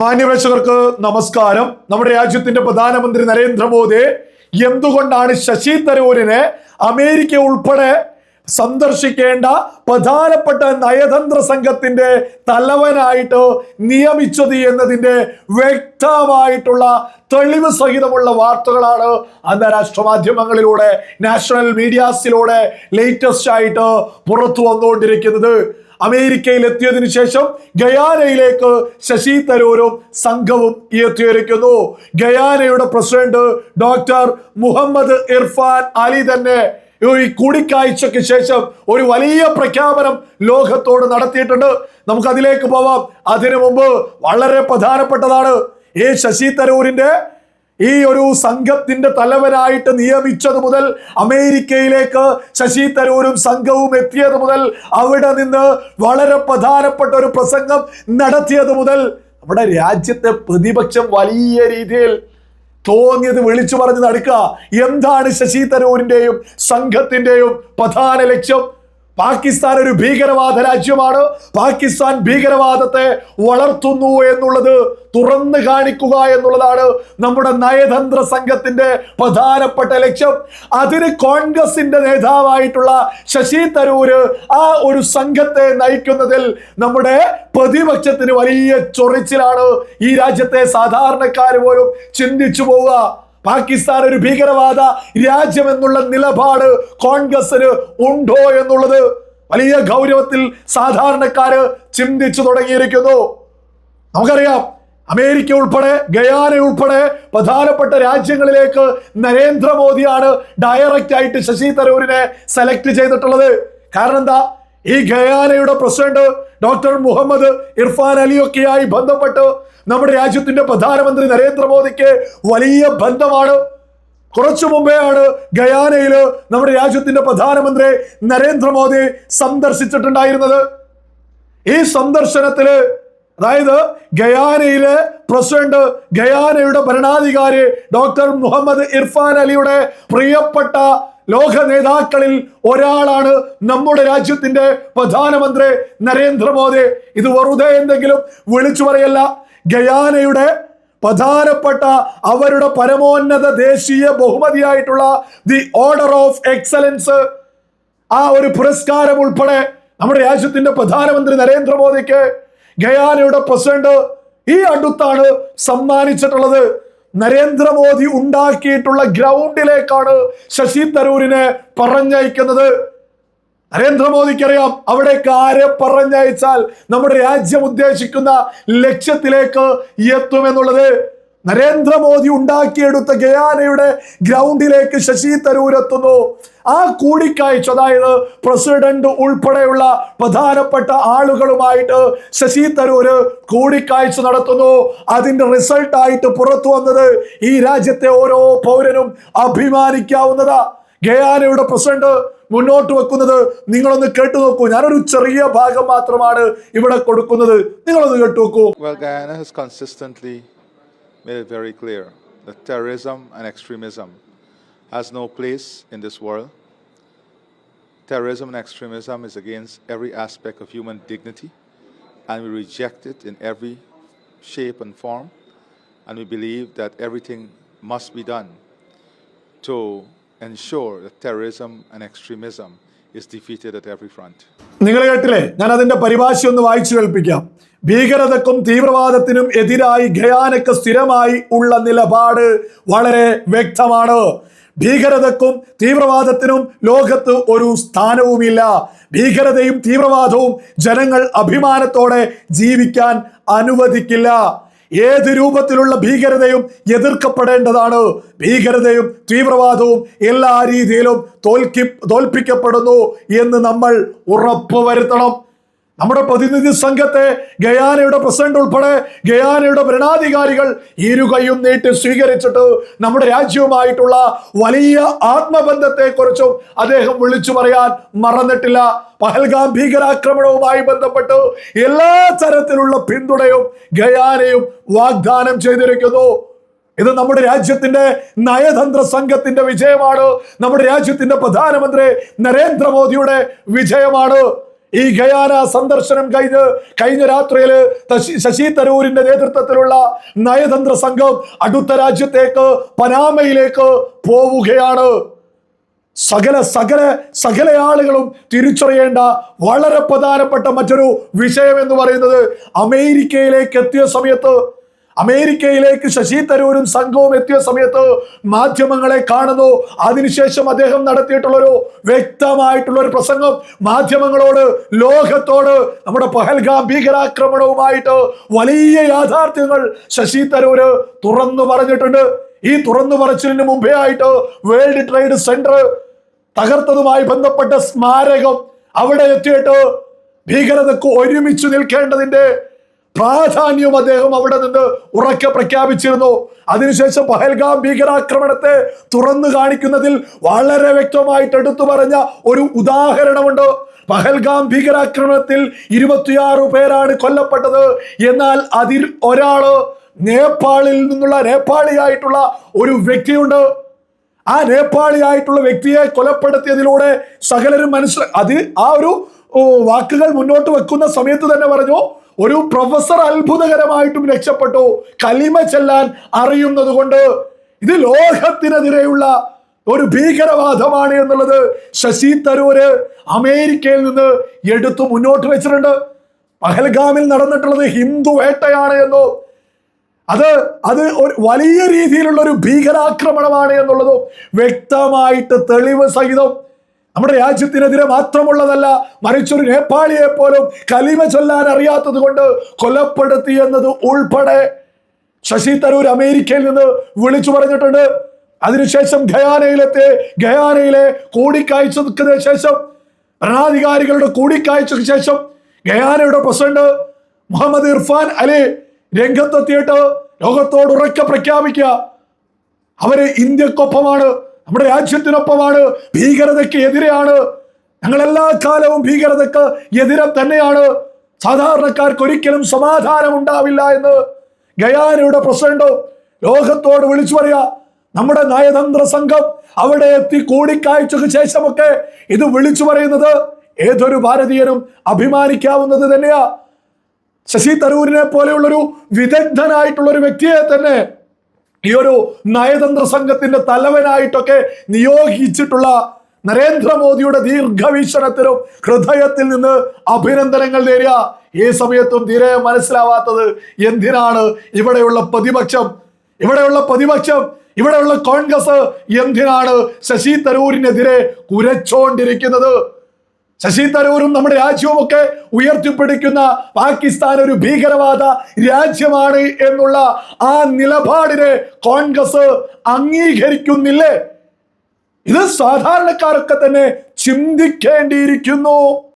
മാന്യപ്രേക്ഷകർക്ക് നമസ്കാരം. നമ്മുടെ രാജ്യത്തിന്റെ പ്രധാനമന്ത്രി നരേന്ദ്രമോദി എന്തുകൊണ്ടാണ് ശശി തരൂരിനെ അമേരിക്ക ഉൾപ്പെടെ സന്ദർശിക്കേണ്ട പ്രധാനപ്പെട്ട നയതന്ത്ര സംഘത്തിന്റെ തലവനായിട്ട് നിയമിച്ചത് എന്നതിന്റെ വ്യക്തമായിട്ടുള്ള തെളിവ് സഹിതമുള്ള വാർത്തകളാണ് അന്താരാഷ്ട്ര മാധ്യമങ്ങളിലൂടെ നാഷണൽ മീഡിയാസിലൂടെ ലേറ്റസ്റ്റ് ആയിട്ട് പുറത്തു വന്നുകൊണ്ടിരിക്കുന്നത്. അമേരിക്കയിൽ എത്തിയതിനു ശേഷം ഗയാനയിലേക്ക് ശശി തരൂരും സംഘവും എത്തിയിരിക്കുന്നു. ഗയാനയുടെ പ്രസിഡന്റ് ഡോക്ടർ മുഹമ്മദ് ഇർഫാൻ അലി തന്നെ ഈ കൂടിക്കാഴ്ചയ്ക്ക് ശേഷം ഒരു വലിയ പ്രഖ്യാപനം ലോകത്തോട് നടത്തിയിട്ടുണ്ട്. നമുക്ക് അതിലേക്ക് പോവാം. അതിനു മുമ്പ് വളരെ പ്രധാനപ്പെട്ടതാണ് ഈ ശശി തരൂരിന്റെ ഈ ഒരു സംഘത്തിന്റെ തലവനായിട്ട് നിയമിച്ചത് മുതൽ അമേരിക്കയിലേക്ക് ശശി തരൂരും സംഘവും എത്തിയത് മുതൽ അവിടെ നിന്ന് വളരെ പ്രധാനപ്പെട്ട ഒരു പ്രസംഗം നടത്തിയത് മുതൽ നമ്മുടെ രാജ്യത്തെ പ്രതിപക്ഷം വലിയ രീതിയിൽ തോന്നിയത് വിളിച്ചു പറഞ്ഞ് നടക്കുക. എന്താണ് ശശി തരൂരിന്റെയും സംഘത്തിന്റെയും പ്രധാന ലക്ഷ്യം? പാകിസ്ഥാൻ ഒരു ഭീകരവാദ രാജ്യമാണ്. പാകിസ്ഥാൻ ഭീകരവാദത്തെ വളർത്തുന്നു എന്നുള്ളത് തുറന്നു കാണിക്കുക എന്നുള്ളതാണ് നമ്മുടെ നയതന്ത്ര സംഘത്തിന്റെ പ്രധാനപ്പെട്ട ലക്ഷ്യം. അതിന് കോൺഗ്രസിന്റെ നേതാവായിട്ടുള്ള ശശി തരൂര് ആ ഒരു സംഘത്തെ നയിക്കുന്നതിൽ നമ്മുടെ പ്രതിപക്ഷത്തിന് വലിയ ചൊറിച്ചിലാണ് ഈ രാജ്യത്തെ സാധാരണക്കാർ പോലും ചിന്തിച്ചു പോവുക. പാകിസ്ഥാൻ ഒരു ഭീകരവാദ രാജ്യം എന്നുള്ള നിലപാട് കോൺഗ്രസിന് ഉണ്ടോ എന്നുള്ളത് വലിയ ഗൗരവത്തിൽ സാധാരണക്കാര് ചിന്തിച്ചു തുടങ്ങിയിരിക്കുന്നു. നമുക്കറിയാം അമേരിക്ക ഉൾപ്പെടെ ഗയാന ഉൾപ്പെടെ പ്രധാനപ്പെട്ട രാജ്യങ്ങളിലേക്ക് നരേന്ദ്രമോദിയാണ് ഡയറക്റ്റ് ആയിട്ട് ശശി തരൂരിനെ സെലക്ട് ചെയ്തിട്ടുള്ളത്. കാരണം എന്താ? ഈ ഗയാനയുടെ പ്രസിഡന്റ് ഡോക്ടർ മുഹമ്മദ് ഇർഫാൻ അലിയൊക്കെയായി ബന്ധപ്പെട്ട് നമ്മുടെ രാജ്യത്തിന്റെ പ്രധാനമന്ത്രി നരേന്ദ്രമോദിക്ക് വലിയ ബന്ധമാണ്. കുറച്ചു മുമ്പെയാണ് ഗയാനയിൽ നമ്മുടെ രാജ്യത്തിന്റെ പ്രധാനമന്ത്രി നരേന്ദ്രമോദി സന്ദർശിച്ചിട്ടുണ്ടായിരുന്നത്. ഈ സന്ദർശനത്തിൽ അതായത് ഗയാനയിലെ പ്രസിഡന്റ് ഗയാനയുടെ ഭരണാധികാരി ഡോക്ടർ മുഹമ്മദ് ഇർഫാൻ അലിയുടെ പ്രിയപ്പെട്ട ലോക നേതാക്കളിൽ ഒരാളാണ് നമ്മുടെ രാജ്യത്തിന്റെ പ്രധാനമന്ത്രി നരേന്ദ്രമോദി. ഇത് വെറുതെ എന്തെങ്കിലും വിളിച്ചു പറയല്ല. ഗയാനയുടെ പ്രധാനപ്പെട്ട അവരുടെ പരമോന്നത ദേശീയ ബഹുമതിയായിട്ടുള്ള ദി ഓർഡർ ഓഫ് എക്സലൻസ് ആ ഒരു പുരസ്കാരം ഉൾപ്പെടെ നമ്മുടെ രാജ്യത്തിന്റെ പ്രധാനമന്ത്രി നരേന്ദ്രമോദിക്ക് ഗയാനയുടെ പ്രസിഡന്റ് ഈ അടുത്താണ് സമ്മാനിച്ചിട്ടുള്ളത്. നരേന്ദ്രമോദി ഉണ്ടാക്കിയിട്ടുള്ള ഗ്രൗണ്ടിലേക്കാണ് ശശി തരൂരിനെ പറഞ്ഞയക്കുന്നത്. നരേന്ദ്രമോദിക്കറിയാം അവിടേക്ക് ആരെ പറഞ്ഞയച്ചാൽ നമ്മുടെ രാജ്യം ഉദ്ദേശിക്കുന്ന ലക്ഷ്യത്തിലേക്ക് എത്തുമെന്നുള്ളത്. നരേന്ദ്രമോദി ഉണ്ടാക്കിയെടുത്ത ഗയാനയുടെ ഗ്രൗണ്ടിലേക്ക് ശശി തരൂർ എത്തുന്നു. ആ കൂടിക്കാഴ്ച അതായത് പ്രസിഡന്റ് ഉൾപ്പെടെയുള്ള പ്രധാനപ്പെട്ട ആളുകളുമായിട്ട് ശശി തരൂര് കൂടിക്കാഴ്ച നടത്തുന്നു. അതിന്റെ റിസൾട്ടായിട്ട് പുറത്തു വന്നത് ഈ രാജ്യത്തെ ഓരോ പൗരനും അഭിമാനിക്കാവുന്നതാ. ഗയാനയുടെ പ്രസിഡന്റ് മുന്നോട്ട് വെക്കുന്നത് നിങ്ങളൊന്ന് കേട്ടു നോക്കൂ. ഞാനൊരു ചെറിയ ഭാഗം മാത്രമാണ് ഇവിടെ കൊടുക്കുന്നത്. നിങ്ങളൊന്ന് കേട്ടു നോക്കൂ. Made it very clear that terrorism and extremism has no place in this world. Terrorism and extremism is against every aspect of human dignity, and we reject it in every shape and form. And we believe that everything must be done to ensure that terrorism and extremism is defeated at every front. നിങ്ങൾ കേട്ടില്ലേ? ഞാൻ അതിന്റെ പരിഭാഷ ഒന്ന് വായിച്ചു കേൾപ്പിക്കാം. ഭീകരതക്കും തീവ്രവാദത്തിനും എതിരായി ഖയാനക്ക് സ്ഥിരമായി ഉള്ള നിലപാട് വളരെ വ്യക്തമാണ്. ഭീകരതക്കും തീവ്രവാദത്തിനും ലോകത്ത് ഒരു സ്ഥാനവുമില്ല. ഭീകരതയും തീവ്രവാദവും ജനങ്ങൾ അഭിമാനത്തോടെ ജീവിക്കാൻ അനുവദിക്കില്ല. ഏത് രൂപത്തിലുള്ള ഭീകരതയും എതിർക്കപ്പെടേണ്ടതാണ്? ഭീകരതയും തീവ്രവാദവും എല്ലാ രീതിയിലും തോൽക്കി തോൽപ്പിക്കപ്പെടുന്നു എന്ന് നമ്മൾ ഉറപ്പുവരുത്തണം. നമ്മുടെ പ്രതിനിധി സംഘത്തെ ഗയാനയുടെ പ്രസിഡന്റ് ഉൾപ്പെടെ ഗയാനയുടെ ഭരണാധികാരികൾ ഇരുകയും നീട്ടി സ്വീകരിച്ചിട്ട് നമ്മുടെ രാജ്യവുമായിട്ടുള്ള വലിയ ആത്മബന്ധത്തെക്കുറിച്ചും അദ്ദേഹം വിളിച്ചു പറയാൻ മറന്നിട്ടില്ല. പഹൽഗാം ഭീകരാക്രമണവുമായി ബന്ധപ്പെട്ട് എല്ലാ തരത്തിലുള്ള പിന്തുണയും ഗയാനയും വാഗ്ദാനം ചെയ്തിരിക്കുന്നു. ഇത് നമ്മുടെ രാജ്യത്തിന്റെ നയതന്ത്ര സംഘത്തിന്റെ വിജയമാണ്. നമ്മുടെ രാജ്യത്തിന്റെ പ്രധാനമന്ത്രി നരേന്ദ്രമോദിയുടെ വിജയമാണ്. ഈ ഗയാന സന്ദർശനം കഴിഞ്ഞ് കഴിഞ്ഞ രാത്രിയിൽ തശി- ശശി തരൂരിന്റെ നേതൃത്വത്തിലുള്ള നയതന്ത്ര സംഘം അടുത്ത രാജ്യത്തേക്ക് പനാമയിലേക്ക് പോവുകയാണ്. സകല സകല സകല ആളുകളും തിരിച്ചറിയേണ്ട വളരെ പ്രധാനപ്പെട്ട മറ്റൊരു വിഷയം എന്ന് പറയുന്നത് അമേരിക്കയിലേക്ക് എത്തിയ സമയത്ത് അമേരിക്കയിലേക്ക് ശശി തരൂരും സംഘവും എത്തിയ സമയത്ത് മാധ്യമങ്ങളെ കാണുന്നു. അതിനുശേഷം അദ്ദേഹം നടത്തിയിട്ടുള്ള ഒരു വ്യക്തമായിട്ടുള്ള ഒരു പ്രസംഗം. മാധ്യമങ്ങളോട് ലോകത്തോട് നമ്മുടെ പഹൽഗാം ഭീകരാക്രമണവുമായിട്ട് വലിയ യാഥാർത്ഥ്യങ്ങൾ ശശി തരൂര് തുറന്നു പറഞ്ഞിട്ടുണ്ട്. ഈ തുറന്നു പറച്ചിലിന് മുമ്പേ ആയിട്ട് വേൾഡ് ട്രേഡ് സെന്റർ തകർത്തതുമായി ബന്ധപ്പെട്ട സ്മാരകം അവിടെ എത്തിയിട്ട് ഭീകരതക്ക് ഒരുമിച്ച് നിൽക്കേണ്ടതിന്റെ പ്രാധാന്യം അദ്ദേഹം അവിടെ നിന്ന് ഉറക്കെ പ്രഖ്യാപിച്ചിരുന്നു. അതിനുശേഷം പഹൽഗാം ഭീകരാക്രമണത്തെ തുറന്നു കാണിക്കുന്നതിൽ വളരെ വ്യക്തമായിട്ട് എടുത്തു പറഞ്ഞ ഒരു ഉദാഹരണമുണ്ട്. പഹൽഗാം ഭീകരാക്രമണത്തിൽ ഇരുപത്തിയാറ് പേരാണ് കൊല്ലപ്പെട്ടത്. എന്നാൽ അതിൽ ഒരാൾ നേപ്പാളിൽ നിന്നുള്ള നേപ്പാളിയായിട്ടുള്ള ഒരു വ്യക്തിയുണ്ട്. ആ നേപ്പാളിയായിട്ടുള്ള വ്യക്തിയെ കൊലപ്പെടുത്തിയതിലൂടെ സകലരും മനസ്സിലാക്കി അത് ആ ഒരു വാക്കുകൾ മുന്നോട്ട് വെക്കുന്ന സമയത്ത് തന്നെ പറഞ്ഞു ഒരു പ്രൊഫസർ അത്ഭുതകരമായിട്ടും രക്ഷപ്പെട്ടു. കലിമ ചെല്ലാൻ അറിയുന്നത് കൊണ്ട് ഇത് ലോകത്തിനെതിരെയുള്ള ഒരു ഭീകരവാദമാണ് എന്നുള്ളത് ശശി തരൂര് അമേരിക്കയിൽ നിന്ന് എടുത്തു മുന്നോട്ട് വെച്ചിട്ടുണ്ട്. പഹൽഗാമിൽ നടന്നിട്ടുള്ളത് ഹിന്ദു വേട്ടയാണ് എന്നോ. അത് അത് ഒരു വലിയ രീതിയിലുള്ള ഒരു ഭീകരാക്രമണമാണ് എന്നുള്ളതും വ്യക്തമായിട്ട് തെളിവ് സഹിതം നമ്മുടെ രാജ്യത്തിനെതിരെ മാത്രമുള്ളതല്ല മറിച്ചൊരു നേപ്പാളിയെ പോലും കലിമ ചൊല്ലാൻ അറിയാത്തത് കൊണ്ട് കൊലപ്പെടുത്തി എന്നത് ഉൾപ്പെടെ ശശി തരൂർ അമേരിക്കയിൽ നിന്ന് വിളിച്ചു പറഞ്ഞിട്ടുണ്ട്. അതിനുശേഷം ഗയാനയിലെത്തി ഗയാനയിലെ കൂടിക്കാഴ്ചക്ക് ശേഷം ഭരണാധികാരികളുടെ കൂടിക്കാഴ്ചക്ക് ശേഷം ഖയാനയുടെ പ്രസിഡന്റ് മുഹമ്മദ് ഇർഫാൻ അലി രംഗത്തെത്തിയിട്ട് ലോകത്തോട് ഉറക്കെ പ്രഖ്യാപിക്കുക. അവർ ഇന്ത്യക്കൊപ്പമാണ്. നമ്മുടെ രാജ്യത്തിനൊപ്പമാണ് ഭീകരതയ്ക്ക് എതിരെയാണ്. ഞങ്ങൾ എല്ലാ കാലവും ഭീകരതയ്ക്ക് എതിരെ തന്നെയാണ്. സാധാരണക്കാർക്ക് ഒരിക്കലും സമാധാനം ഉണ്ടാവില്ല എന്ന് ഗയാനയുടെ പ്രസിഡന്റോ ലോകത്തോട് വിളിച്ചു പറയാ നമ്മുടെ നയതന്ത്ര സംഘം അവിടെ എത്തി കൂടിക്കാഴ്ചക്ക് ശേഷമൊക്കെ ഇത് വിളിച്ചു പറയുന്നത് ഏതൊരു ഭാരതീയനും അഭിമാനിക്കാവുന്നത് തന്നെയാ. ശശി തരൂരിനെ പോലെയുള്ളൊരു വിദഗ്ധനായിട്ടുള്ള ഒരു വ്യക്തിയെ തന്നെ ഈ ഒരു നയതന്ത്ര സംഘത്തിന്റെ തലവനായിട്ടൊക്കെ നിയോഗിച്ചിട്ടുള്ള നരേന്ദ്രമോദിയുടെ ദീർഘവീക്ഷണത്തിനും ഹൃദയത്തിൽ നിന്ന് അഭിനന്ദനങ്ങൾ നേരിയ ഈ സമയത്തും തീരെ മനസ്സിലാവാത്തത് എന്തിനാണ്? ഇവിടെയുള്ള പ്രതിപക്ഷം ഇവിടെയുള്ള പ്രതിപക്ഷം ഇവിടെയുള്ള കോൺഗ്രസ് എന്തിനാണ് ശശി തരൂരിനെതിരെ കുരച്ചോണ്ടിരിക്കുന്നത്? ശശി തരൂരും നമ്മുടെ രാജ്യവും ഒക്കെ ഉയർത്തിപ്പിടിക്കുന്ന പാകിസ്ഥാൻ ഒരു ഭീകരവാദ രാജ്യമാണ് എന്നുള്ള ആ നിലപാടിനെ കോൺഗ്രസ് അംഗീകരിക്കുന്നില്ലേ? ഇത് സാധാരണക്കാരൊക്കെ തന്നെ ചിന്തിക്കേണ്ടിയിരിക്കുന്നു.